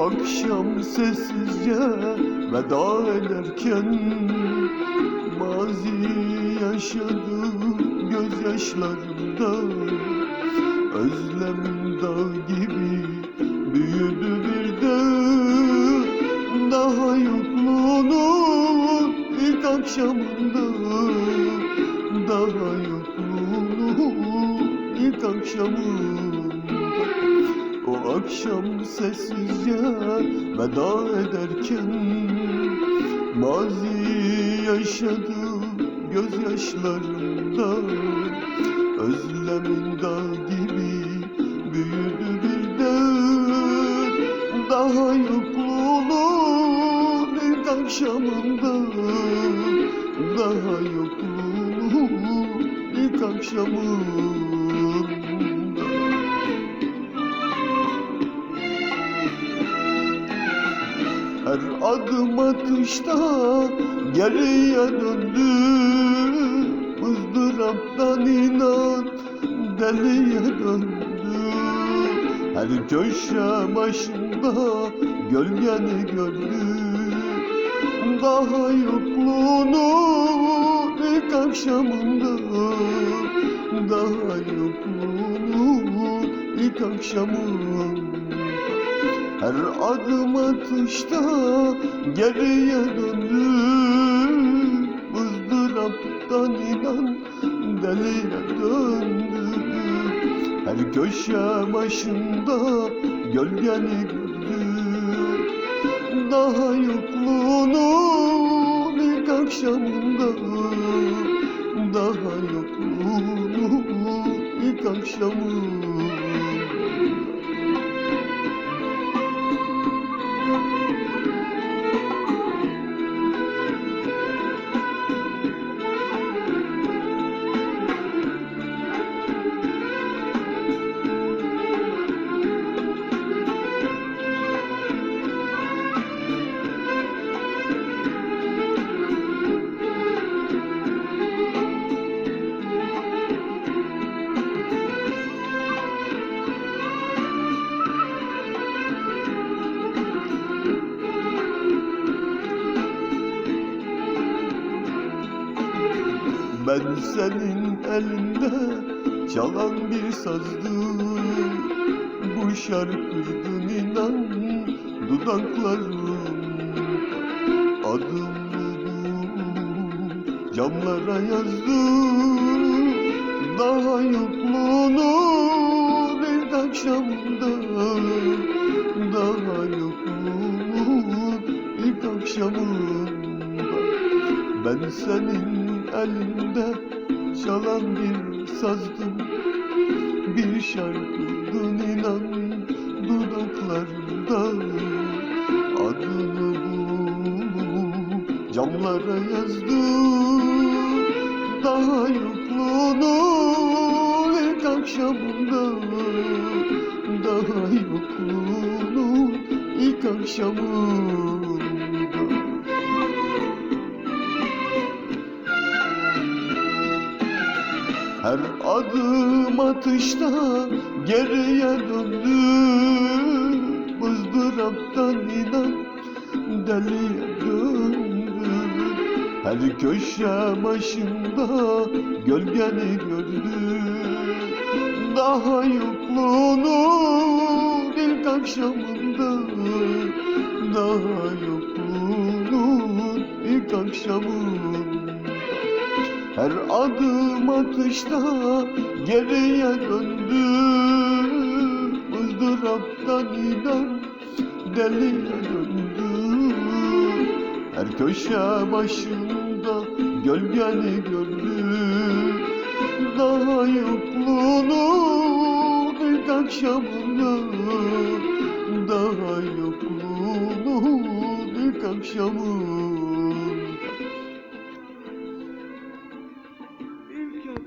akşam sessizce veda ederken Mazi yaşadım gözyaşlarımda. Özlem dağ gibi büyüdü birden Daha yokluğunun ilk akşamında. Daha yokluğunun ilk akşamında akşam sessizce veda ederken Mazi yaşadım gözyaşlarımda. Özlemin dağ gibi büyüdü birden. Daha yokluğunun ilk akşamında. Daha yokluğunun ilk akşamında Her adım atışta geriye döndü. Izdıraptan inan deliye döndü. Her köşe başında gölgeni gördü. Daha yokluğunun ilk akşamında. Daha yokluğunun ilk akşamında her adım atışta geriye döndü ızdıraptan inan deliye döndü Her köşe başında gölgeni gördü Daha yokluğunun ilk akşamında Daha yokluğunun ilk akşamında Ben senin elinde çalan bir sazdım Bu şarkıydın inan dudaklarım Adımı camlara yazdım Daha yokluğunun ilk akşamında Daha yokluğunun ilk akşamında. Ben senin elinde çalan bir sazdım Bir şarkıydın inan dudaklarımda Adını bu camlara yazdım Daha yokluğunun ilk akşamında Daha yokluğunun ilk akşamında Her adım atışta geriye döndü ızdıraptan inan deliye döndü Her köşe başında gölgeni gördü Daha yokluğunun ilk akşamında Daha yokluğunun ilk akşamında her adım atışta geriye döndü. Izdıraptan inan deliye döndü. Her köşe başında gölgeni gördü. Daha yokluğunun ilk akşamında Daha yokluğunun ilk akşamında